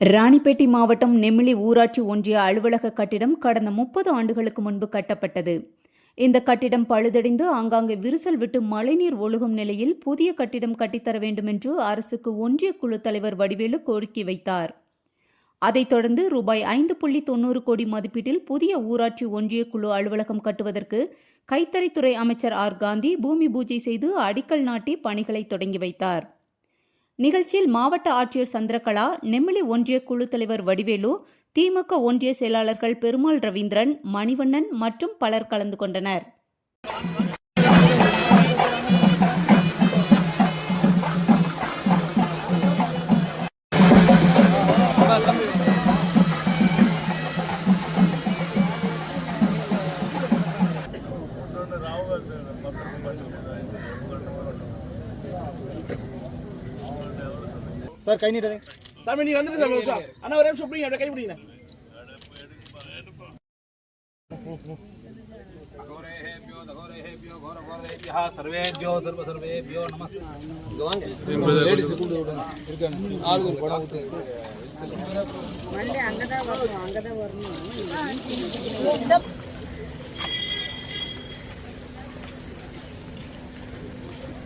ராணிப்பேட்டை மாவட்டம் நெமிலி ஊராட்சி ஒன்றிய அலுவலக கட்டிடம் கடந்த முப்பது ஆண்டுகளுக்கு முன்பு கட்டப்பட்டது. இந்த கட்டிடம் பழுதடைந்து ஆங்காங்கே விரிசல் விட்டு மழைநீர் ஒழுகும் நிலையில் புதிய கட்டிடம் கட்டித்தர வேண்டும் என்று அரசுக்கு ஒன்றிய குழு தலைவர் வடிவேலு கோரிக்கை வைத்தார். அதைத் தொடர்ந்து ரூபாய் ஐந்து புள்ளி தொண்ணூறு கோடி மதிப்பீட்டில் புதிய ஊராட்சி ஒன்றிய குழு அலுவலகம் கட்டுவதற்கு கைத்தறித்துறை அமைச்சர் ஆர். காந்தி பூமி பூஜை செய்து அடிக்கல் நாட்டி பணிகளை தொடங்கி வைத்தார். நிகழ்ச்சியில் மாவட்ட ஆட்சியர் சந்திரகலா நெமிலி ஒன்றிய குழு தலைவர் வடிவேலு திமுக ஒன்றிய செயலாளர்கள் பெருமாள் ரவீந்திரன் மணிவண்ணன் மற்றும் பலர் கலந்து கொண்டனர். சார் கை நீட்டதே சாமி நீ வந்துட்டு சார் சார் அண்ணா ஒரே நிமிஷம் பிடிங்க அப்படியே கை பிடிங்க. சர்வேபியோ சர்வ சர்வேபியோ நமஸ்காரம் அங்கதான் வரணும் அங்கதான் வரணும்.